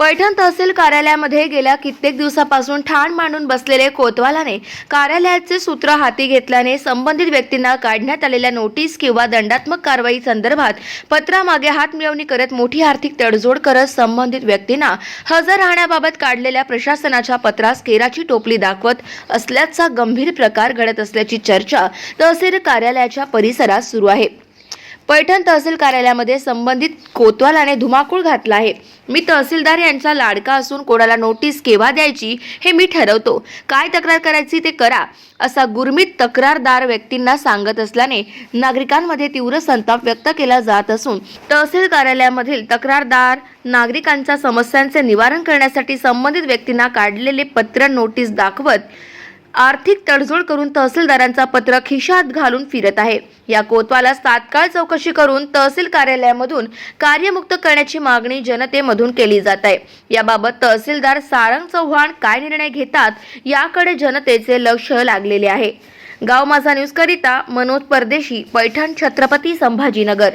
पैठण तहसील कार्यालयामध्ये गेल्या कित्येक दिवसापासून ठाण मांडून बसलेले कोतवालाने कार्यालयाचे सूत्र हाती घेतल्याने संबंधित व्यक्तींना काढण्यात आलेल्या नोटीस किंवा दंडात्मक कारवाई संदर्भात पत्रामागे हात मिळवणी करत मोठी आर्थिक तडजोड करत संबंधित व्यक्तींना हजर राहण्याबाबत काढलेल्या प्रशासनाच्या पत्रास केराची टोपली दाखवत असल्याचा गंभीर प्रकार घडत असल्याची चर्चा तहसील कार्यालयाच्या परिसरात सुरू आहे. पैठण तहसील कार्यालयामध्ये संबंधित कोतवालाने धुमाकूळ घातला आहे. मी तहसीलदार यांचा लाडका असून कोणाला नोटीस केव्हा द्यायची हे मी ठरवतो. काय तक्रार करायची ते करा असा गुरमीत तक्रारदार व्यक्तींना सांगत असल्याने नागरिकांमध्ये तीव्र संताप व्यक्त केला जात असून तहसील कार्यालयामधील तक्रारदार नागरिकांच्या समस्यांचे निवारण करण्यासाठी संबंधित व्यक्तींना काढलेले पत्र नोटीस दाखवत आर्थिक तडजोड करून तहसीलदारांचा पत्र खिशात घालून फिरत आहे. या कोतवालास तात्काळ चौकशी करून तहसील कार्यालयामधून कार्यमुक्त करण्याची मागणी जनतेमधून केली जात आहे. याबाबत तहसीलदार सारंग चव्हाण काय निर्णय घेतात याकडे जनतेचे लक्ष लागलेले आहे. गाव माझा न्यूज करिता मनोज परदेशी पैठण छत्रपती संभाजीनगर.